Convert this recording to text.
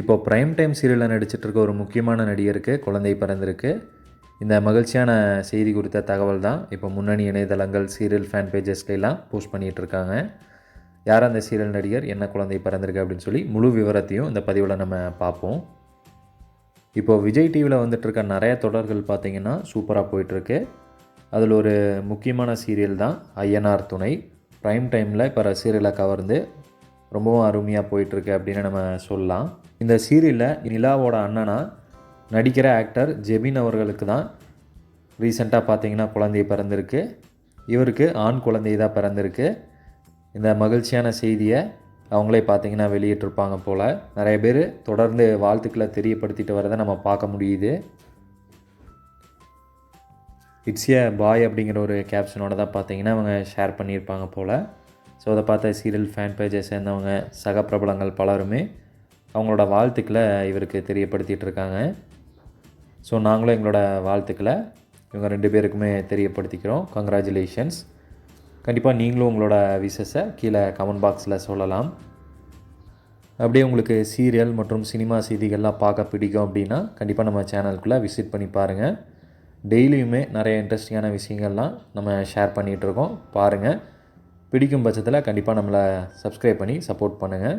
இப்போ prime time சீரியலில் நடிச்சிட்ருக்க ஒரு முக்கியமான நடிகருக்கு குழந்தை பிறந்திருக்கு. இந்த மகிழ்ச்சியான செய்தி குறித்த தகவல் தான் இப்போ முன்னணி இணையதளங்கள் சீரியல் ஃபேன் பேஜஸ்லாம் போஸ்ட் பண்ணிகிட்டு இருக்காங்க யார் அந்த சீரியல் நடிகர் என்ன குழந்தை பிறந்திருக்கு அப்படின்னு சொல்லி முழு விவரத்தையும் இந்த பதிவில் நம்ம பார்ப்போம். இப்போது விஜய் டிவியில் வந்துட்டுருக்க நிறைய தொடர்கள் பார்த்தீங்கன்னா சூப்பராக போயிட்டுருக்கு. அதில் ஒரு முக்கியமான சீரியல் தான் ஐஎன்ஆர் துணை. ப்ரைம் டைமில் இப்போ சீரியலை கவர்ந்து ரொம்பவும் அருமையாக போயிட்டுருக்கு அப்படின்னு நம்ம சொல்லலாம். இந்த சீரியலில் நிலாவோட அண்ணனா நடிக்கிற ஆக்டர் ஜெபின் அவர்களுக்கு தான் ரீசெண்டாக பார்த்தீங்கன்னா குழந்தை பிறந்திருக்கு. இவருக்கு ஆண் குழந்தை தான் பிறந்திருக்கு. இந்த மகிழ்ச்சியான செய்தியை அவங்களே பார்த்தீங்கன்னா வெளியிட்டிருப்பாங்க போல். நிறைய பேர் தொடர்ந்து வாழ்த்துக்களை தெரியப்படுத்திட்டு வரதை நம்ம பார்க்க முடியுது. இட்ஸ் ஏ பாய் அப்படிங்கிற ஒரு கேப்ஷனோட தான் பார்த்தீங்கன்னா அவங்க ஷேர் பண்ணியிருப்பாங்க போல். ஸோ அதை பார்த்த சீரியல் ஃபேன் பேஜை சேர்ந்தவங்க சக பிரபலங்கள் பலருமே அவங்களோட வாழ்த்துக்களை இவருக்கு தெரியப்படுத்திகிட்டு இருக்காங்க ஸோ நாங்களும் எங்களோட வாழ்த்துக்களை இவங்க ரெண்டு பேருக்குமே தெரியப்படுத்திக்கிறோம். கங்க்ராச்சுலேஷன்ஸ் கண்டிப்பாக நீங்களும் உங்களோட விசஸை கீழே கமெண்ட் பாக்ஸில் சொல்லலாம். அப்படியே உங்களுக்கு சீரியல் மற்றும் சினிமா செய்திகள்லாம் பார்க்க பிடிக்கும் அப்படின்னா கண்டிப்பாக நம்ம சேனலுக்குள்ளே விசிட் பண்ணி பாருங்கள் டெய்லியுமே நிறைய இன்ட்ரெஸ்டிங்கான விஷயங்கள்லாம் நம்ம ஷேர் பண்ணிகிட்ருக்கோம். பாருங்கள் பிடிக்கும் பட்சத்தில் கண்டிப்பாக நம்மளை சப்ஸ்கிரைப் பண்ணி சப்போர்ட் பண்ணுங்கள்